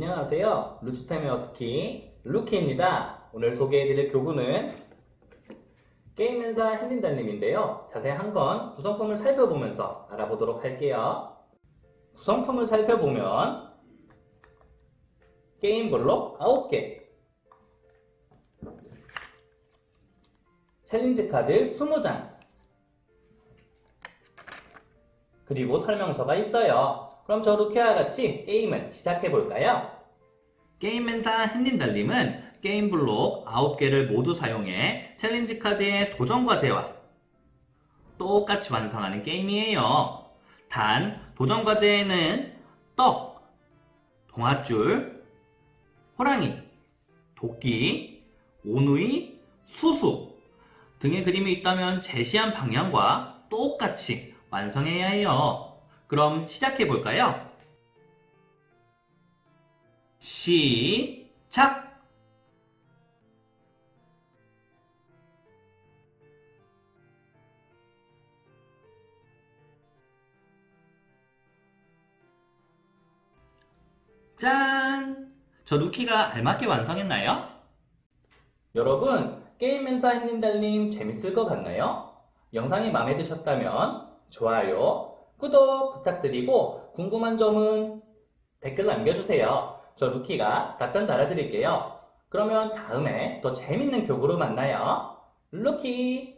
안녕하세요. 루치타미어스키 루키입니다. 오늘 소개해드릴 교구는 게임맨사 헨린달님인데요. 자세한 건 구성품을 살펴보면서 알아보도록 할게요. 구성품을 살펴보면 게임 블록 9개 챌린지 카드 20장 그리고 설명서가 있어요. 그럼 저 루키와 같이 게임을 시작해 볼까요? 게임맨사 핸린달님은 게임 블록 9개를 모두 사용해 챌린지 카드의 도전 과 제와 똑같이 완성하는 게임이에요. 단 도전 과제에는 떡, 동아줄, 호랑이, 도끼, 오누이, 수수 등의 그림이 있다면 제시한 방향과 똑같이 완성해야 해요. 그럼 시작해 볼까요? 시작! 짠! 저 루키가 알맞게 완성했나요? 여러분, 게임맨사 햇님 달님 재밌을 것 같나요? 영상이 마음에 드셨다면 좋아요, 구독 부탁드리고 궁금한 점은 댓글 남겨주세요. 저 루키가 답변 달아드릴게요. 그러면 다음에 더 재밌는 교구로 만나요. 루키!